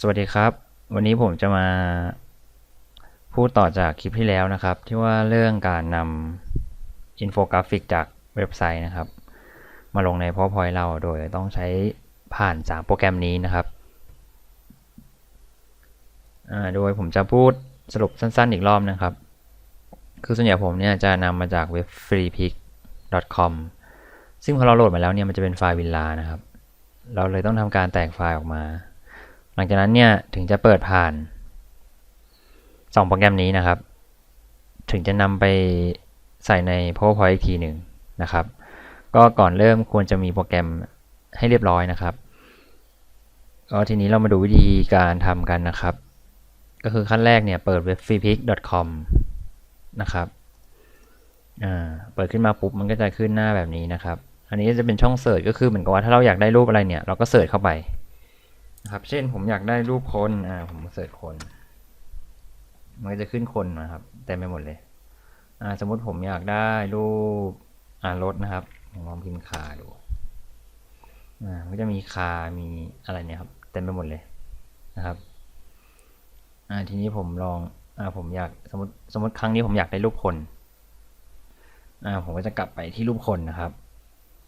สวัสดีครับ วันนี้ผมจะมาพูดต่อจากคลิปที่แล้วนะครับ ที่ว่าเรื่องการนำอินโฟกราฟิกจากเว็บไซต์นะครับ มาลงใน PowerPoint เราโดยต้องใช้ผ่าน 3 โปรแกรมนี้นะครับโดยผมจะพูดสรุปสั้นๆอีกรอบนะครับ คือส่วนใหญ่ผมเนี่ยจะนำมาจากเว็บ freepik.com ซึ่งพอเราโหลดมาแล้วเนี่ยมันจะเป็นไฟล์วินลานะครับ เราเลยต้องทำการแตกไฟล์ออกมา หลังจากนั้นเนี่ยถึงจะเปิดผ่าน 2 โปรแกรมนี้นะครับ ถึงจะนำไปใส่ใน PowerPoint อีกทีหนึ่งนะครับ ก็ก่อนเริ่มควรจะมีโปรแกรมให้เรียบร้อยนะครับก็ทีนี้เรามาดูวิธีการทำกันนะครับ ก็คือขั้นแรกเนี่ยเปิดเว็บ freepik.com นะครับอ่าเปิดขึ้นมาปุ๊บมันก็จะขึ้นหน้าแบบนี้นะครับ อันนี้จะเป็นช่องเสิร์ชก็คือเหมือนกับว่าถ้าเราอยากได้รูปอะไรเนี่ยเราก็เสิร์ชเข้าไป นะครับ เช่นผมอยากได้รูปคนอ่าผมเสิร์ชคน มันก็จะขึ้นคนนะครับเต็มไปหมดเลยอ่าสมมติผมอยากได้รูปอ่ารถนะครับผมลองพิมพ์คาดูอ่ามันก็จะมีคา มีอะไรเนี่ยครับเต็มไปหมดเลยนะครับอ่าทีนี้ผมลองอ่าผมอยากสมมติสมมติครั้งนี้ผมอยากได้รูปคนอ่าผมก็จะกลับไปที่รูปคนนะครับ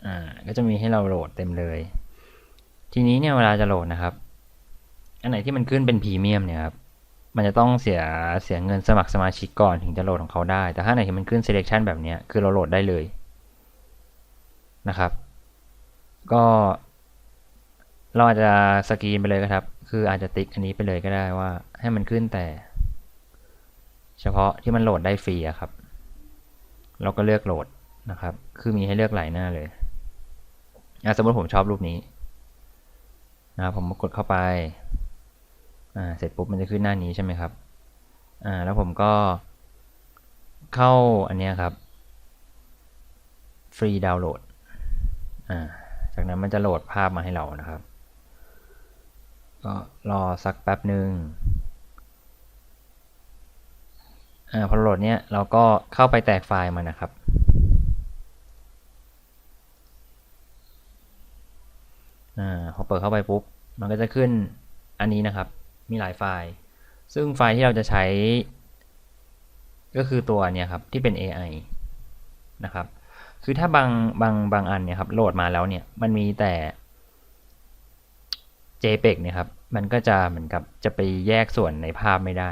อ่าก็จะมีให้เราโหลดเต็มเลย ทีนี้เนี่ยเวลาจะโหลดนะครับ อันไหนที่มันขึ้นเป็นพรีเมียมเนี่ยครับมันจะต้องเสียเสียเงินสมัครสมาชิกก่อนถึงจะโหลดของเขาได้ แต่ถ้าไหนที่มันขึ้น selection แบบนี้คือเราโหลดได้เลยนะครับ ก็เราอาจจะสกรีนไปเลยก็ครับ คืออาจจะติ๊กอันนี้ไปเลยก็ได้ว่าให้มันขึ้นแต่ เฉพาะที่มันโหลดได้ฟรีอะครับ เราก็เลือกโหลดนะครับ คือมีให้เลือกหลายหน้าเลยสมมติผมชอบรูปนี้นะครับผมกดเข้าไป เสร็จปุ๊บมันจะขึ้นหน้านี้ใช่ไหมครับอ่าแล้วผมก็เข้าอันนี้ครับฟรีดาวน์โหลดอ่าจากนั้นมันจะโหลดภาพมาให้เรานะครับ ก็รอสักแป๊บหนึ่งอ่าพอโหลดเนี้ยเราก็เข้าไปแตกไฟล์มันนะครับอ่าพอเปิดเข้าไปปุ๊บ มันก็จะขึ้นอันนี้นะครับ มีหลายไฟล์ ซึ่งไฟล์ที่เราจะใช้ ก็คือตัวเนี้ยครับที่เป็น AI นะครับ คือถ้าบางบางบางอันเนี่ยครับโหลดมาแล้วเนี่ยมันมีแต่ JPEG เนี่ยครับมันก็จะเหมือนกับจะไปแยกส่วนในภาพไม่ได้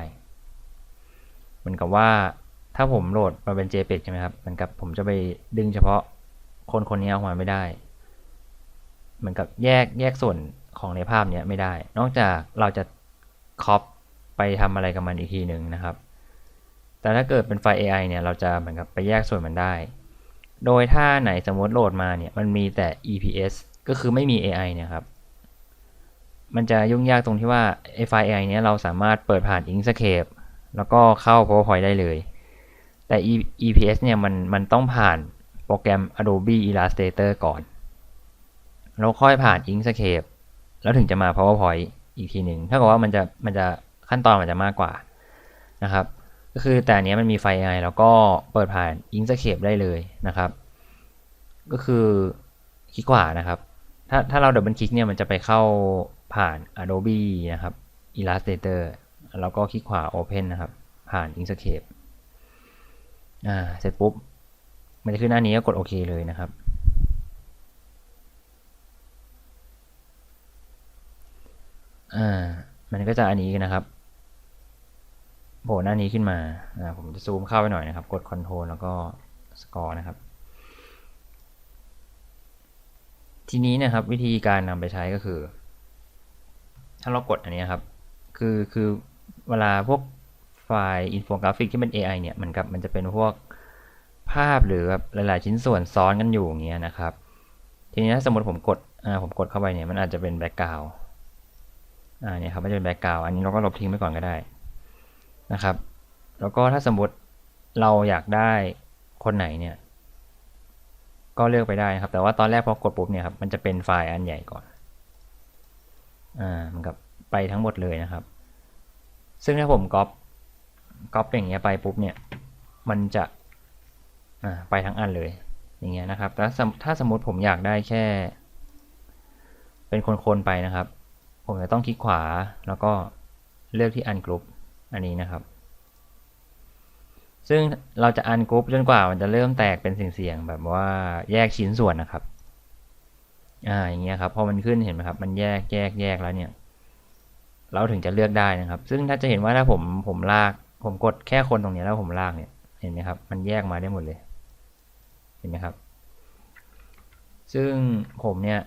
เหมือนกับว่าถ้าผมโหลดมาเป็น JPEG ใช่ไหมครับเหมือนกับผมจะไปดึงเฉพาะคนคนนี้ออกมาไม่ได้ เหมือนกับแยกแยกส่วนของในภาพเนี้ยไม่ได้ นอกจากเราจะ คอปไปทำอะไรกับมันอีกทีหนึ่งนะครับ แต่ถ้าเกิดเป็นไฟล์ AI เนี่ย เราจะเหมือนกับไปแยกส่วนมันได้ โดยถ้าไหนสมมติโหลดมาเนี่ย มันมีแต่ EPS ก็คือไม่มี AI เนี่ยครับ มันจะยุ่งยากตรงที่ว่าไอไฟล์ AI เนี้ยเราสามารถเปิดผ่าน Inkscape แล้วก็เข้า PowerPoint ได้เลย แต่ EPS เนี่ยมันมันต้องผ่านโปรแกรม Adobe Illustrator ก่อน แล้วค่อยผ่าน Inkscape แล้วถึงจะมา PowerPoint อีกทีหนึ่งถ้ากับว่ามันจะมันจะขั้นตอนมันจะมากกว่านะครับ ก็คือแต่อันนี้มันมีไฟล์ AI แล้วก็เปิดผ่าน Inkscape ได้เลยนะครับ ก็คือคลิกขวานะครับ ถ้าถ้าเราดับเบิลคลิกเนี่ยมันจะไปเข้าผ่าน Adobe นะครับ Illustrator แล้วก็คลิกขวา Open นะครับ ผ่าน Inkscape อ่าเสร็จปุ๊บ มันจะขึ้นหน้านี้ก็กดโอเคเลยนะครับ อ่า มันก็จะอันนี้นะครับโผล่หน้านี้ขึ้นมาอ่าผมจะซูมเข้าไปหน่อยนะครับ กด Ctrl แล้วก็สกอร์นะครับ ทีนี้นะครับวิธีการนำไปใช้ก็คือ ถ้าเรากดอันนี้ครับ คือคือเวลาพวกไฟล์อินโฟกราฟิกที่เป็น AI เนี่ยมันกับมันจะเป็นพวกภาพหรือแบบหลาย ๆ ชิ้นส่วนซ้อนกันอยู่อย่างเงี้ยนะครับ ทีนี้ถ้าสมมติผมกดอ่าผมกดเข้าไปเนี่ยมันอาจจะเป็นแบ็กกราวด์ อ่าเนี่ยครับมันจะเป็นแบ็กกราวอันนี้เราก็ลบทิ้งไปก่อนก็ได้นะครับ แล้วก็ถ้าสมมติเราอยากได้คนไหนเนี่ย ก็เลือกไปได้นะครับ แต่ว่าตอนแรกพอกดปุ๊บเนี่ยครับมันจะเป็นไฟล์อันใหญ่ก่อนอ่ามันกับไปทั้งหมดเลยนะครับ ซึ่งถ้าผมก๊อปก๊อปอย่างเงี้ยไปปุ๊บเนี่ย มันจะอ่าไปทั้งอันเลยอย่างเงี้ยนะครับแต่ถ้าสมมติผมอยากได้แค่ เป็นคนๆไปนะครับ ผมจะต้องคลิกขวาแล้วก็เลือกที่ ungroup อันนี้นะครับ ซึ่งเราจะ ungroup จนกว่ามันจะเริ่มแตกเป็นเสียงๆแบบว่าแยกชิ้นส่วนนะครับ อ่า อย่างเงี้ยครับ พอมันขึ้นเห็นไหมครับ มันแยกแยกแยกแล้วเนี่ย เราถึงจะเลือกได้นะครับ ซึ่งถ้าจะเห็นว่าถ้าผมผมลาก ผมกดแค่คนตรงนี้แล้วผมลากเนี่ย เห็นไหมครับ มันแยกมาได้หมดเลย เห็นไหมครับ ซึ่งผมเนี่ย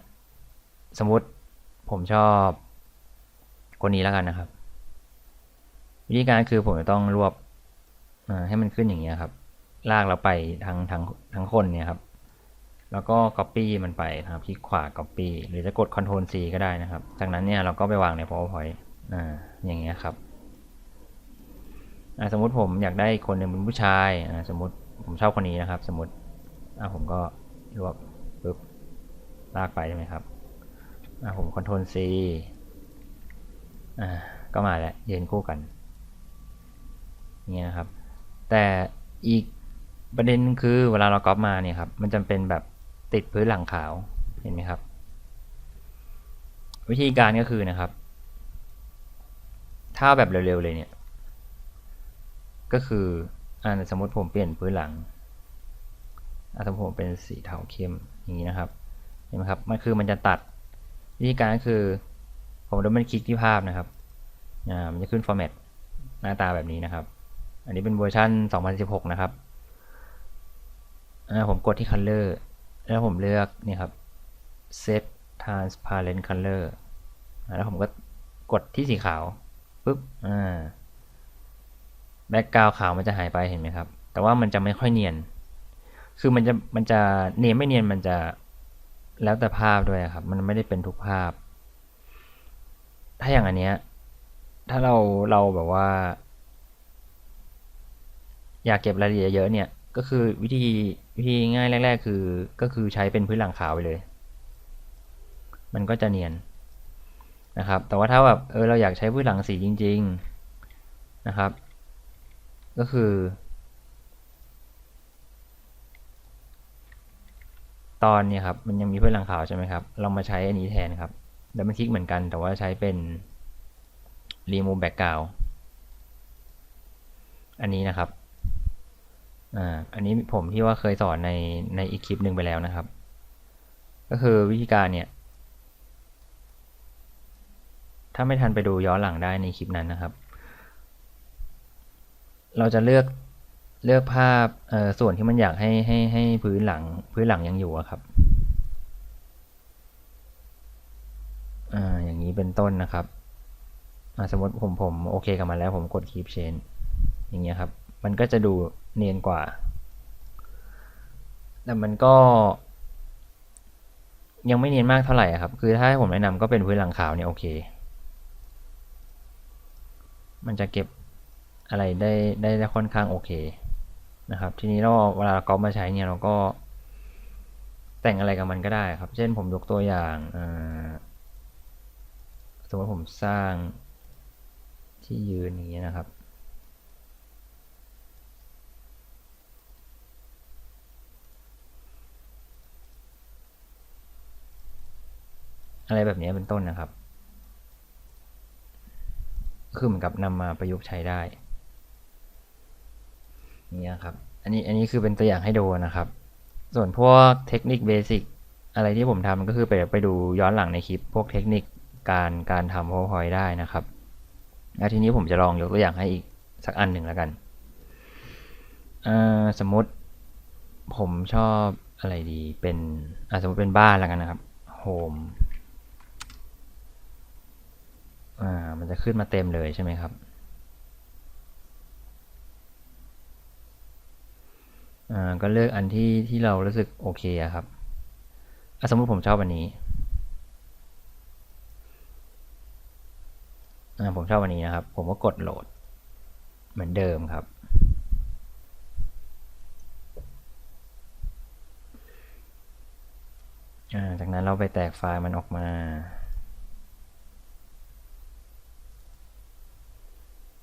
สมมติผมชอบ คนนี้แล้วกันนะครับ วิธีการคือผมจะต้องรวบให้มันขึ้นอย่างเงี้ยครับ ลากเราไปทั้งทั้งทั้งคนเนี่ยครับ แล้วก็ copy มันไปนะครับคลิกขวา copy หรือจะกด Ctrl C ก็ได้นะครับ จากนั้นเนี่ยเราก็ไปวางใน PowerPoint อ่าอย่างเงี้ยครับสมมติผมอยากได้คนหนึ่งเป็นผู้ชายสมมติผมชอบคนนี้นะครับ สมมติผมก็รวบปึ๊บลากไปใช่ไหมครับผม Ctrl C อ่าก็มาแล้วยืนคู่กันนี่นะครับ แต่อีกประเด็นคือเวลาเราก๊อปมาเนี่ยครับ มันจำเป็นแบบติดพื้นหลังขาวเห็นไหมครับ วิธีการก็คือนะครับ ถ้าแบบเร็วๆเลยเนี่ย ก็คืออ่าสมมติผมเปลี่ยนพื้นหลังอาสมมติผมเป็นสีเทาเข้มอย่างนี้นะครับเห็นไหมครับมันคือมันจะตัดวิธีการก็คือ ผมดับเบิลคลิกที่ภาพนะครับอ่ามันจะขึ้นฟอร์แมตหน้าตาแบบนี้นะครับ อันนี้เป็นเวอร์ชัน2016 นะครับผมกดที่ color แล้วผมเลือกนี่ครับ set transparent color แล้วผมก็กดที่สีขาวปุ๊บอ่าแบ็กกราวขาวมันจะหายไปเห็นไหมครับ แต่ว่ามันจะไม่ค่อยเนียน คือมันจะมันจะเนียนไม่เนียนมันจะแล้วแต่ภาพด้วยครับ มันไม่ได้เป็นทุกภาพ ถ้าอย่างอันเนี้ย ถ้าเราเราแบบว่า อยากเก็บรายละเอียดเยอะเนี่ย ก็คือวิธีวิธีง่ายแรก ๆ คือ ก็คือใช้เป็นพื้นหลังขาวไปเลย มันก็จะเนียนนะครับ แต่ว่าถ้าแบบเออเราอยากใช้พื้นหลังสีจริง ๆนะครับ ก็คือ ตอนเนี้ครับ มันยังมีพื้นหลังขาวใช่ไหมครับ เรามาใช้อันนี้แทนครับ ดับเบิลคลิกเหมือนกัน แต่ว่าใช้เป็น remove background อันนี้นะครับ อ่า อันนี้ผมที่ว่าเคยสอนในในอีกคลิปหนึ่งไปแล้วนะครับ ก็คือวิธีการเนี่ย ถ้าไม่ทันไปดูย้อนหลังได้ในคลิปนั้นนะครับ เราจะเลือกเลือกภาพส่วนที่มันอยากให้ให้ให้พื้นหลังพื้นหลังยังอยู่อะครับ อ่าอย่างนี้เป็นต้นนะครับสมมติผมผมโอเคกับมันแล้วผมกด keep change อย่างเงี้ยครับ มันก็จะดูเนียนกว่า แต่มันก็ ยังไม่เนียนมากเท่าไหร่ครับ คือถ้าผมแนะนำก็เป็นพื้นหลังขาวเนี่ยโอเค มันจะเก็บอะไรได้ได้ได้ค่อนข้างโอเคนะครับ ทีนี้เราเวลาเราก๊อปมาใช้เนี่ยเราก็แต่งอะไรกับมันก็ได้ครับ เช่นผมยกตัวอย่าง สมมติผมสร้างที่ยืนอย่างนี้นะครับ อะไรแบบนี้เป็นต้นนะครับ คือเหมือนกับนำมาประยุกต์ใช้ได้นี่ครับ อันนี้อันนี้คือเป็นตัวอย่างให้ดูนะครับ ส่วนพวกเทคนิคเบสิกอะไรที่ผมทำก็คือไปไปดูย้อนหลังในคลิปพวกเทคนิค การการทำ PowerPoint ได้นะครับแล้วทีนี้ผมจะลองยกตัวอย่างให้อีกสักอันหนึ่งแล้วกัน สมมติผมชอบอะไรดีเป็นสมมติเป็นบ้านแล้วกันนะครับ Home อ่ามันจะขึ้นมาเต็มเลยใช่ไหมครับก็เลือกอันที่ที่เรารู้สึกโอเคครับ สมมติผมชอบอันนี้อ่า ผมชอบอันนี้นะครับ ผมก็กดโหลด เหมือนเดิมครับ จากนั้นเราไปแตกไฟล์มันออกมา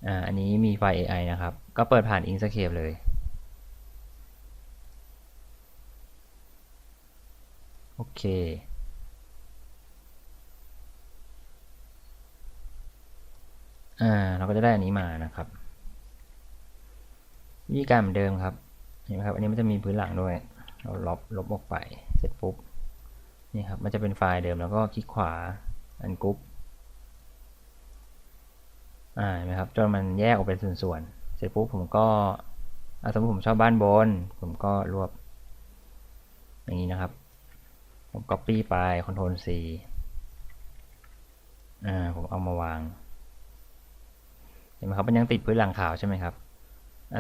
อ่าอันนี้มีไฟล์ AI นะครับ ก็เปิดผ่าน Inkscape เลย โอเค อ่าเราก็จะได้อันนี้มานะครับวิธีการเหมือนเดิมครับเห็นไหมครับ อันนี้มันจะมีพื้นหลังด้วย เราลบลบออกไป เสร็จปุ๊บ นี่ครับ มันจะเป็นไฟล์เดิม แล้วก็คลิกขวา อันกรุ๊ป อ่า เห็นไหมครับ จนมันแยกออกเป็นส่วนๆ เสร็จปุ๊บผมก็อสมมติผมชอบบ้านบน ผมก็รวบ อย่างนี้นะครับ ผม copy ไป Ctrl C อ่า ผมเอามาวาง เห็นไหมครับมันยังติดพื้นหลังขาวใช่ไหมครับ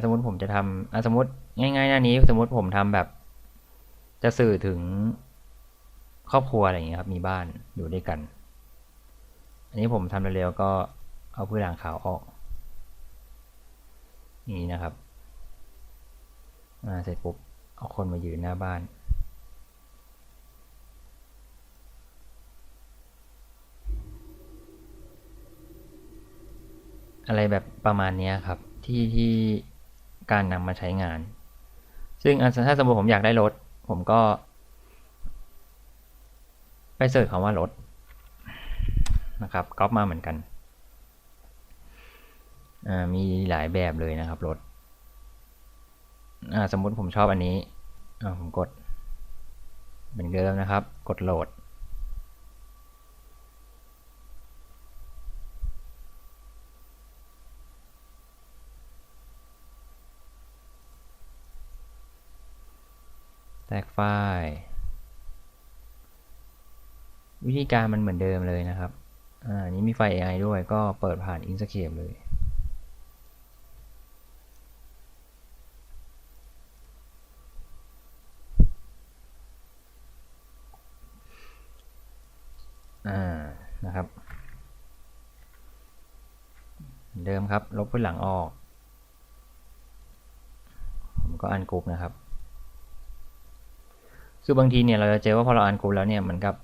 สมมติผมจะทำสมมติง่ายๆหน้านี้ สมมติผมทำแบบ จะสื่อถึงครอบครัวอะไรอย่างเงี้ยครับ มีบ้านอยู่ด้วยกัน อันนี้ผมทำเร็วๆก็เอาพื้นหลังขาวออกนี้นะครับเสร็จปุ๊บเอาคนมายืนหน้าบ้าน อะไรแบบประมาณนี้ครับ ที่ที่การนำมาใช้งาน ซึ่งอันถ้าสมมติผมอยากได้รถ ผมก็ ไปเสิร์ชคำว่ารถนะครับก๊อปมาเหมือนกัน มีหลายแบบเลยนะครับรถสมมุติผมชอบอันนี้ผมกด เหมือนเดิมนะครับ กดโหลด แตกไฟล์วิธีการมันเหมือนเดิมเลยนะครับ อ่า นี้มีไฟล์ AI ด้วยก็เปิดผ่าน Inkscape เลย อ่า นะครับเหมือนเดิมครับ ลบพื้นหลังออก ผมก็อันกรุ๊ปนะครับ คือบางทีเนี่ยเราจะเจอว่าพอเราอ่านกรุ๊ปแล้วเนี่ยเหมือนกับ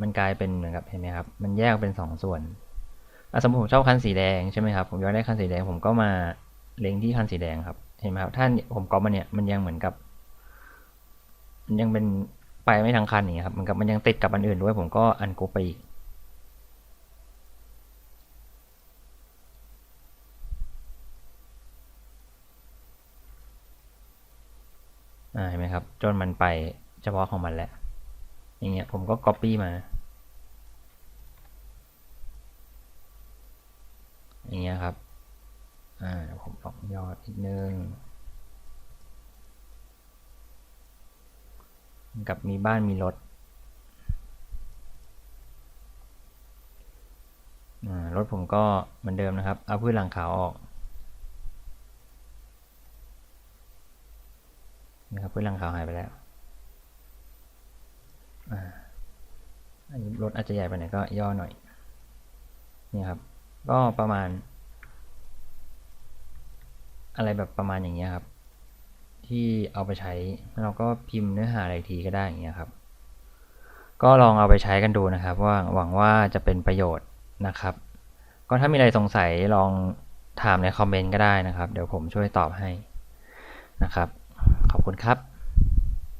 มันกลายเป็นเหมือนกับเห็นไหมครับ มันแยกเป็นสองส่วนอะสมมติผมชอบคันสีแดงใช่ไหมครับ ผมอยากได้คันสีแดงผมก็มาเล็งที่คันสีแดงครับ เห็นไหมครับ ถ้าผมก๊อปมาเนี่ยมันยังเหมือนกับ มันยังเป็นไปไม่ทางคันอย่างเงี้ยครับเหมือนกับมันยังติดกับอันอื่นด้วย ผมก็อันกรุ๊ปไปอีกเห็นไหมครับ จนมันไป ฉพาะของมันแหละ อย่างเงี้ยผมก็ copy มา อย่างเงี้ยครับ อ่าผมปรับยอดอีกนึงกับมีบ้านมีรถอ่ารถผมก็เหมือนเดิมนะครับ เอาพื้นหลังขาวออกนะครับพื้นหลังขาวหายไปแล้ว อันนี้รถอาจจะใหญ่ไปหน่อยก็ย่อหน่อย นี่ครับ ก็ประมาณ อะไรแบบประมาณอย่างเงี้ยครับ ที่เอาไปใช้เราก็พิมพ์เนื้อหาอะไรทีก็ได้อย่างเงี้ยครับ ก็ลองเอาไปใช้กันดูนะครับ ว่าหวังว่าจะเป็นประโยชน์นะครับ ก็ถ้ามีอะไรสงสัยลองถามในคอมเมนต์ก็ได้นะครับ เดี๋ยวผมช่วยตอบให้นะครับ ขอบคุณครับ